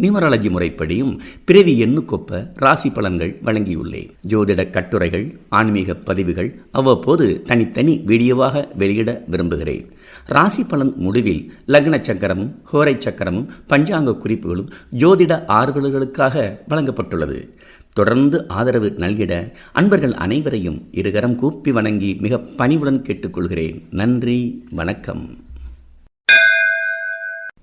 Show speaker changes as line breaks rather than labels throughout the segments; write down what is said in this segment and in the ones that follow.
Numerology முறைப்படியும் பிறவி எண்ணுக்கொப்ப ராசி பலன்கள் வழங்கியுள்ளேன். ஜோதிட கட்டுரைகள் ஆன்மீக பதிவுகள் அவ்வப்போது தனித்தனி வீடியோவாக வெளியிட விரும்புகிறேன். ராசி பலன் முடிவில் லக்ன சக்கரமும் ஹோரை சக்கரமும் பஞ்சாங்க குறிப்புகளும் ஜோதிட ஆர்வலர்களுக்காக வழங்கப்பட்டுள்ளது. தொடர்ந்து ஆதரவு நல்கிட அன்பர்கள் அனைவரையும் இருகரம் கூப்பி வணங்கி மிக பணிவுடன் கேட்டுக்கொள்கிறேன். நன்றி வணக்கம்.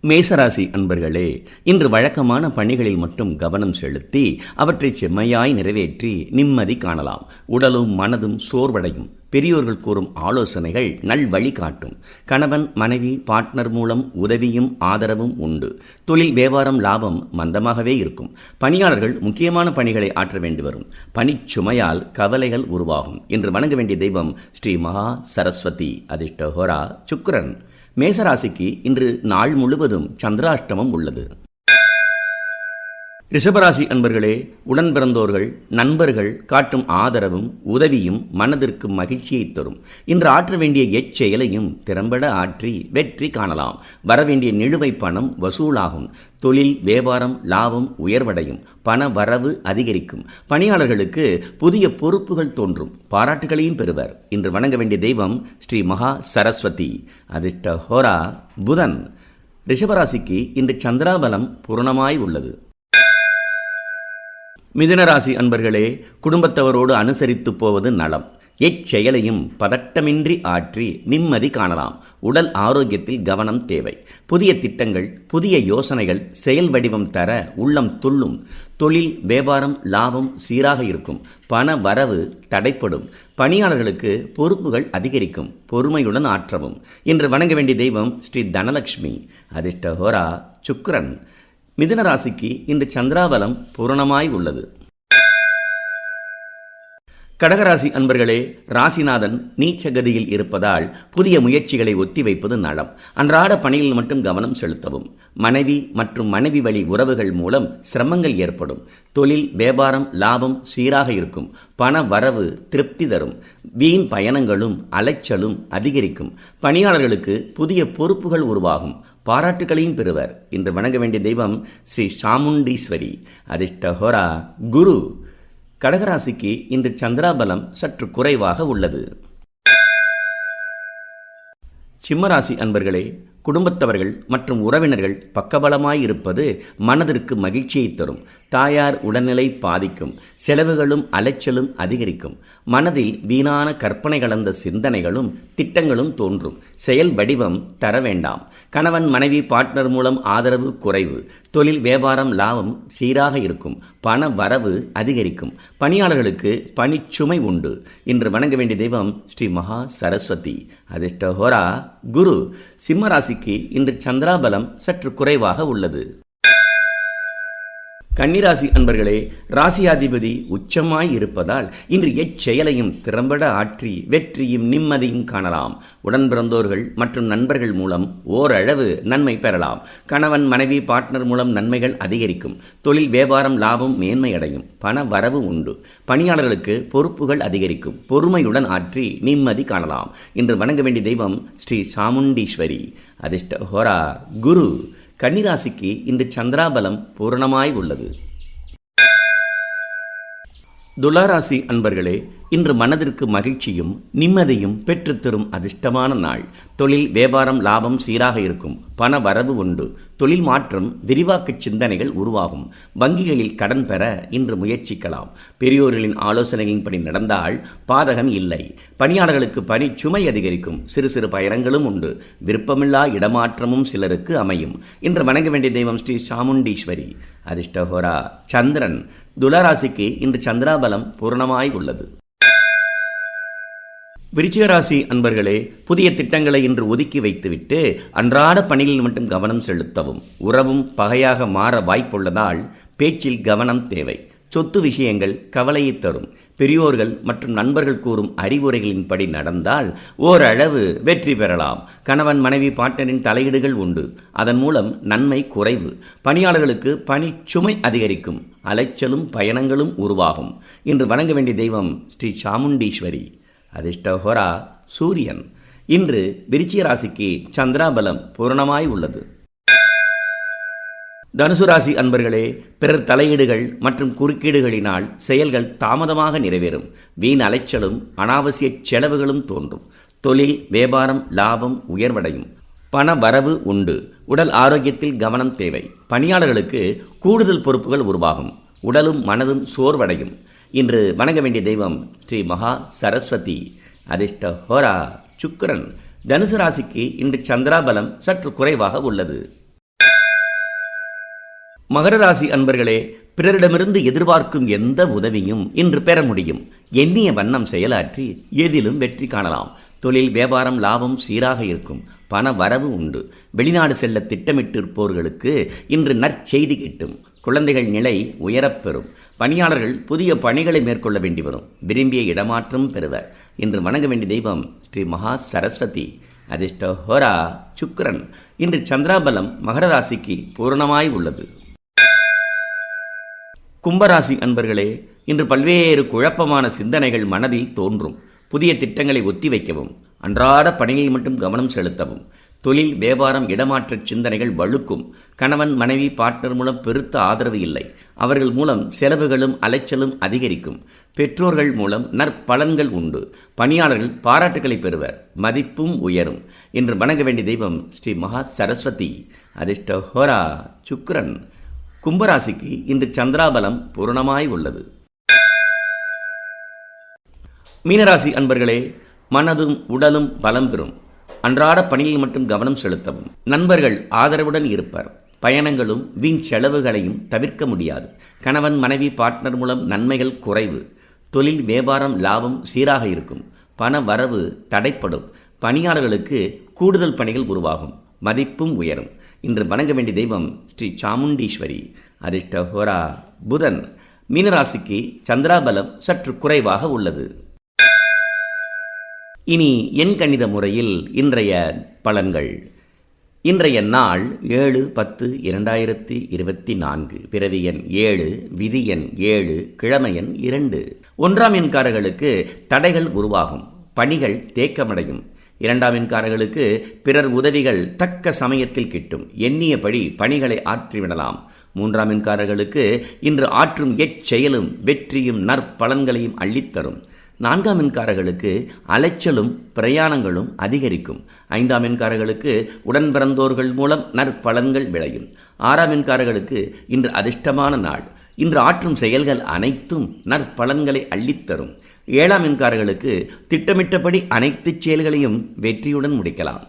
மேசராசி அன்பர்களே இன்று வழக்கமான பணிகளில் மட்டும் கவனம் செலுத்தி அவற்றை செம்மையாய் நிறைவேற்றி நிம்மதி காணலாம். உடலும் மனதும் சோர்வடையும். பெரியோர்கள் கூறும் ஆலோசனைகள் நல் வழி காட்டும். கணவன் மனைவி பார்ட்னர் மூலம் உதவியும் ஆதரவும் உண்டு. தொழில் வியாபாரம் லாபம் மந்தமாகவே இருக்கும். பணியாளர்கள் முக்கியமான பணிகளை ஆற்ற வேண்டி வரும். பணிச்சுமையால் கவலைகள் உருவாகும். இன்று வணங்க வேண்டிய தெய்வம் ஸ்ரீ மகா சரஸ்வதி அதிர்ஷ்டஹோரா சுக்கரன். மேசராசிக்கு இன்று நாள் முழுவதும் சந்திராஷ்டமம் உள்ளது. ரிஷபராசி அன்பர்களே உடன் பிறந்தோர்கள் நண்பர்கள் காட்டும் ஆதரவும் உதவியும் மனதிற்கு மகிழ்ச்சியை தரும். இன்று ஆற்ற வேண்டிய எச்செயலையும் திறம்பட ஆற்றி வெற்றி காணலாம். வரவேண்டிய நிலுவை பணம் வசூலாகும். தொழில் வியாபாரம் லாபம் உயர்வடையும். பண வரவு அதிகரிக்கும். பணியாளர்களுக்கு புதிய பொறுப்புகள் தோன்றும். பாராட்டுகளையும் பெறுவர். இன்று வணங்க வேண்டிய தெய்வம் ஸ்ரீ மகா சரஸ்வதி. அதிர்ஷ்ட ஹோரா புதன். ரிஷபராசிக்கு இன்று சந்திராபலம் பூரணமாய் உள்ளது. மிதுனராசி அன்பர்களே குடும்பத்தவரோடு அனுசரித்து போவது நலம். எச்செயலையும் பதட்டமின்றி ஆற்றி நிம்மதி காணலாம். உடல் ஆரோக்கியத்தில் கவனம் தேவை. புதிய திட்டங்கள் புதிய யோசனைகள் செயல் வடிவம் தர உள்ளம் துள்ளும். தொழில் வியாபாரம் லாபம் சீராக இருக்கும். பண வரவு தடைப்படும். பணியாளர்களுக்கு பொறுப்புகள் அதிகரிக்கும். பொறுமையுடன் ஆற்றவும். இன்று வணங்க வேண்டிய தெய்வம் ஸ்ரீ தனலட்சுமி அதிர்ஷ்ட ஹோரா சுக்ரன். மிதுன ராசிக்கு இன்று சந்திராபலம் பூரணமாய் உள்ளது. கடகராசி அன்பர்களே ராசிநாதன் நீச்சகதியில் இருப்பதால் புதிய முயற்சிகளை ஒத்திவைப்பது நலம். அன்றாட பணியில் மட்டும் கவனம் செலுத்தவும். மனைவி மற்றும் மனைவி வழி உறவுகள் மூலம் சிரமங்கள் ஏற்படும். தொழில் வியாபாரம் லாபம் சீராக இருக்கும். பண வரவு திருப்தி தரும். வீண் பயணங்களும் அலைச்சலும் அதிகரிக்கும். பணியாளர்களுக்கு புதிய பொறுப்புகள் உருவாகும். பாராட்டுகளையும் பெறுவர். இன்று வணங்க வேண்டிய தெய்வம் ஸ்ரீ சாமுண்டீஸ்வரி. அதிர்ஷ்டஹோரா குரு. கடகராசிக்கு இன்று சந்திராபலம் சற்று குறைவாக உள்ளது. சிம்மராசி அன்பர்களே குடும்பத்தவர்கள் மற்றும் உறவினர்கள் பக்கபலமாய் இருப்பது மனதிற்கு மகிழ்ச்சியை தரும். தாயார் உடல்நிலை பாதிக்கும். செலவுகளும் அலைச்சலும் அதிகரிக்கும். மனதில் வீணான கற்பனை கலந்த சிந்தனைகளும் திட்டங்களும் தோன்றும். செயல் வடிவம் தர வேண்டாம். கணவன் மனைவி பார்ட்னர் மூலம் ஆதரவு குறைவு. தொழில் வியாபாரம் லாபம் சீராக இருக்கும். பண வரவு அதிகரிக்கும். பணியாளர்களுக்கு பணிச்சுமை உண்டு. இன்று வணங்க வேண்டிய தெய்வம் ஸ்ரீ மகா சரஸ்வதி. அதிர்ஷ்டஹோரா குரு. ராசிக்கு இன்று சந்திராபலம் சற்று குறைவாக உள்ளது. கன்னிராசி அன்பர்களே ராசியாதிபதி உச்சமாய் இருப்பதால் இன்று எச்செயலையும் திறம்பட ஆற்றி வெற்றியும் நிம்மதியும் காணலாம். உடன் பிறந்தோர்கள் மற்றும் நண்பர்கள் மூலம் ஓரளவு நன்மை பெறலாம். கணவன் மனைவி பார்ட்னர் மூலம் நன்மைகள் அதிகரிக்கும். தொழில் வியாபாரம் லாபம் மேன்மை அடையும் பண வரவு உண்டு. பணியாளர்களுக்கு பொறுப்புகள் அதிகரிக்கும். பொறுமையுடன் ஆற்றி நிம்மதி காணலாம். இன்று வணங்க வேண்டிய தெய்வம் ஸ்ரீ சாமுண்டீஸ்வரி. அதிர்ஷ்ட ஹோரா குரு. கன்னிராசிக்கு இன்று சந்திராபலம் பூரணமாய் உள்ளது. துளாராசி அன்பர்களே இன்று மனதிற்கு மகிழ்ச்சியும் நிம்மதியும் பெற்றுத்தரும் அதிர்ஷ்டமான நாள். தொழில் வியாபாரம் லாபம் சீராக இருக்கும். பண வரவு உண்டு. தொழில் மாற்றம் விரிவாக்க சிந்தனைகள் உருவாகும். வங்கிகளில் கடன் பெற இன்று முயற்சிக்கலாம். பெரியோர்களின் ஆலோசனையின்படி நடந்தால் பாதகம் இல்லை. பணியாளர்களுக்கு பணி சுமை அதிகரிக்கும். சிறு சிறு பயணங்களும் உண்டு. விருப்பமில்லா இடமாற்றமும் சிலருக்கு அமையும். இன்று வணங்க வேண்டிய தெய்வம் ஸ்ரீ சாமுண்டீஸ்வரி. அதிர்ஷ்டஹோரா. சந்திரன் துளராசிக்கு இன்று சந்திராபலம் பூர்ணமாய் உள்ளது. விருச்சிகராசி அன்பர்களே புதிய திட்டங்களை இன்று ஒதுக்கி வைத்துவிட்டு அன்றாட பணிகளில் மட்டும் கவனம் செலுத்தவும் உறவும் பகையாக மாற வாய்ப்புள்ளதால் பேச்சில் கவனம் தேவை. சொத்து விஷயங்கள் கவலையை தரும். பெரியோர்கள் மற்றும் நண்பர்கள் கூறும் அறிவுரைகளின்படி நடந்தால் ஓரளவு வெற்றி பெறலாம். கணவன் மனைவி பாட்டனின் தலையீடுகள் உண்டு. அதன் மூலம் நன்மை குறைவு. பணியாளர்களுக்கு பணிச்சுமை அதிகரிக்கும். அலைச்சலும் பயணங்களும் உருவாகும். இன்று வணங்க வேண்டிய தெய்வம் ஸ்ரீ சாமுண்டீஸ்வரி. அதிர்ஷ்டஹோரா சூரியன். இன்று விருச்சிய ராசிக்கு சந்திராபலம் பூரணமாய் உள்ளது. தனுசு ராசி அன்பர்களே பிறர் தலையீடுகள் மற்றும் குறுக்கீடுகளினால் செயல்கள் தாமதமாக நிறைவேறும். வீண் அலைச்சலும் அனாவசிய செலவுகளும் தோன்றும். தொழில் வியாபாரம் லாபம் உயர்வடையும். பண வரவு உண்டு. உடல் ஆரோக்கியத்தில் கவனம் தேவை. பணியாளர்களுக்கு கூடுதல் பொறுப்புகள் உருவாகும். உடலும் மனதும் சோர்வடையும். இன்று வணங்க வேண்டிய தெய்வம் ஸ்ரீ மகா சரஸ்வதி. அதிர்ஷ்ட ஹோரா சுக்கரன். தனுசு ராசிக்கு இன்று சந்திராபலம் சற்று குறைவாக உள்ளது. மகர ராசி அன்பர்களே பிறரிடமிருந்து எதிர்பார்க்கும் எந்த உதவியும் இன்று பெற முடியும். எண்ணிய வண்ணம் செயலாற்றி எதிலும் வெற்றி காணலாம். தொழில் வியாபாரம் லாபம் சீராக இருக்கும். பண வரவு உண்டு. வெளிநாடு செல்ல திட்டமிட்டிருப்போர்களுக்கு இன்று நற்செய்தி கிட்டும். குழந்தைகள் நிலை உயரப்பெறும். பணியாளர்கள் புதிய பணிகளை மேற்கொள்ள வேண்டி வரும். விரும்பிய இடமாற்றம் பெறுவர் இன்று வணங்க வேண்டிய தெய்வம் ஸ்ரீ மகா சரஸ்வதி. அதிர்ஷ்ட ஹோரா சுக்கரன். இன்று சந்திராபலம் மகர ராசிக்கு பூரணமாய் உள்ளது. கும்பராசி அன்பர்களே இன்று பல்வேறு குழப்பமான சிந்தனைகள் மனதில் தோன்றும். புதிய திட்டங்களை ஒத்திவைக்கவும் அன்றாட பணியில் மட்டும் கவனம் செலுத்தவும் தொழில் வியாபாரம் இடமாற்ற சிந்தனைகள் வழுக்கும். கணவன் மனைவி பார்ட்னர் மூலம் பெருத்த ஆதரவு இல்லை. அவர்கள் மூலம் செலவுகளும் அலைச்சலும் அதிகரிக்கும். பெற்றோர்கள் மூலம் நற்பலன்கள் உண்டு. பணியாளர்கள் பாராட்டுகளை பெறுவர் மதிப்பும் உயரும். இன்று வணங்க வேண்டிய தெய்வம் ஸ்ரீ மகா சரஸ்வதி. அதிர்ஷ்ட ஹோரா சுக்ரன் கும்பராசிக்கு இன்று சந்திராபலம் பூரணமாய் உள்ளது. மீனராசி அன்பர்களே மனதும் உடலும் பலம் பெறும். அன்றாட பணியில் மட்டும் கவனம் செலுத்தவும். நண்பர்கள் ஆதரவுடன் இருப்பர். பயணங்களும் வீண் செலவுகளையும் தவிர்க்க முடியாது. கணவன் மனைவி பார்ட்னர் மூலம் நன்மைகள் குறைவு. தொழில் வியாபாரம் லாபம் சீராக இருக்கும். பண வரவு தடைப்படும். பணியாளர்களுக்கு கூடுதல் பணிகள் உருவாகும். மதிப்பும் உயரும். இன்று வணங்க வேண்டிய தெய்வம் ஸ்ரீ சாமுண்டீஸ்வரி அதிர்ஷ்ட ஹோரா புதன். மீனராசிக்கு சந்திராபலம் சற்று குறைவாக உள்ளது. இனி எண் கணித முறையில் இன்றைய பலன்கள். இன்றைய நாள் ஏழு பத்து இரண்டாயிரத்தி இருபத்தி நான்கு. பிறவி எண் ஏழு விதி எண் ஏழு கிழமை எண் இரண்டு. ஒன்றாம் எண்காரர்களுக்கு தடைகள் உருவாகும். பணிகள் தேக்கமடையும். இரண்டாம் எண்காரர்களுக்கு பிறர் உதவிகள் தக்க சமயத்தில் கிட்டும். எண்ணியபடி பணிகளை ஆற்றிவிடலாம். மூன்றாம் எண்காரர்களுக்கு இன்று ஆற்றும் எச்செயலும் வெற்றியும் நற்பலன்களையும் அள்ளித்தரும். நான்காம் எண்காரர்களுக்கு அலைச்சலும் பிரயாணங்களும் அதிகரிக்கும். ஐந்தாம் எண்காரர்களுக்கு உடன் பிறந்தோர்கள் மூலம் நற்பலன்கள் விளையும். ஆறாம் எண்காரர்களுக்கு இன்று அதிர்ஷ்டமான நாள். இன்று ஆற்றும் செயல்கள் அனைத்தும் நற்பலன்களை அள்ளித்தரும். ஏழாம் எண்காரர்களுக்கு திட்டமிட்டபடி அனைத்து செயல்களையும் வெற்றியுடன் முடிக்கலாம்.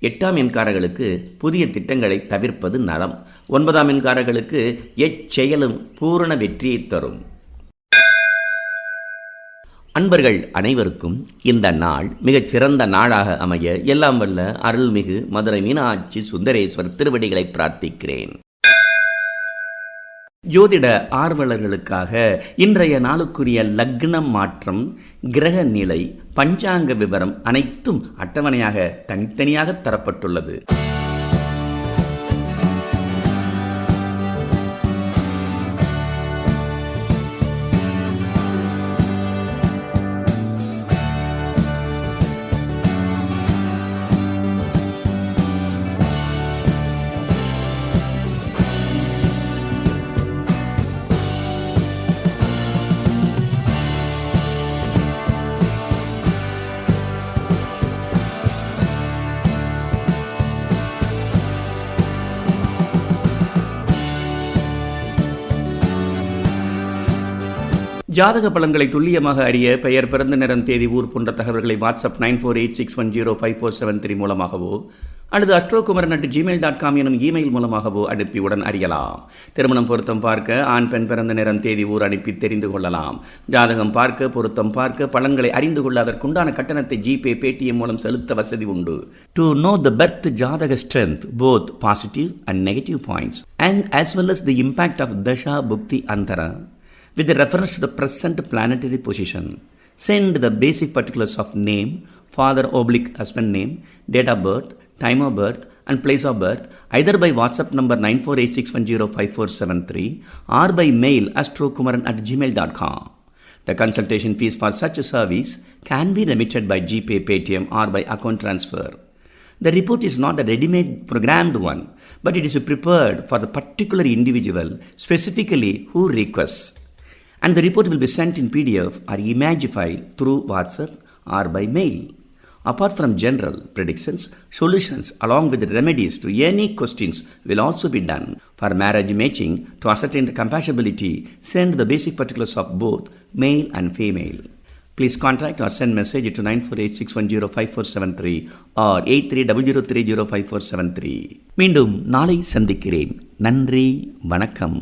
எட்டாம் எண்காரர்களுக்கு புதிய திட்டங்களை தவிர்ப்பது நலம். ஒன்பதாம் எண்காரர்களுக்கு எச்செயலும் பூரண வெற்றியை தரும். அன்பர்கள் அனைவருக்கும் இந்த நாள் மிகச் சிறந்த நாளாக அமைய எல்லாம் வல்ல அருள்மிகு மதுரை மீனாட்சி சுந்தரேஸ்வர் திருவடிகளை பிரார்த்திக்கிறேன். ஜோதிட ஆர்வலர்களுக்காக இன்றைய நாளுக்குரிய லக்னம் மாற்றம் கிரக நிலை பஞ்சாங்க விவரம் அனைத்தும் அட்டவணையாக தனித்தனியாக தரப்பட்டுள்ளது. ஜாதக பலன்களை துல்லியமாக அறிய பெயர் பிறந்த நேரம் தேதி ஊர் போன்ற தகவல்களை WhatsApp nine four eight six one zero five four seven three மூலமாகவோ அல்லது Astrokumaran at Gmail dot com எனும் இமெயில் மூலமாகவோ அனுப்பி உடன் அறியலாம். திருமணம் பொருத்தம் பார்க்க ஆண் பெண் பிறந்த நேரம் தேதி ஊர் அனுப்பி தெரிந்து கொள்ளலாம். ஜாதகம் பார்க்க பொருத்தம் பார்க்க பழங்களை அறிந்து கொள்ள அதற்குண்டான கட்டணத்தை ஜிபே பேடிஎம் மூலம் செலுத்த வசதி உண்டு. To know the birth jataka strength both positive and negative points and as well as the impact of dasha bhukti antara with reference to the present planetary position. Send the basic particulars of name, father oblique husband name, date of birth, time of birth, and place of birth either by WhatsApp number 9486105473 or by mail astrokumaran at gmail.com. The consultation fees for such a service can be remitted by GPay, Paytm, or by account transfer. The report is not a ready-made programmed one, but it is prepared for the particular individual specifically who requests And the report will be sent in PDF or image file through WhatsApp or by mail. Apart from general predictions, solutions along with the remedies to any questions will also be done. For marriage matching, to ascertain the compatibility, send the basic particulars of both male and female. Please contact or send message to 948610547 or 8300305473. மீண்டும் நாளை சந்திக்கிறேன் நன்றி வணக்கம்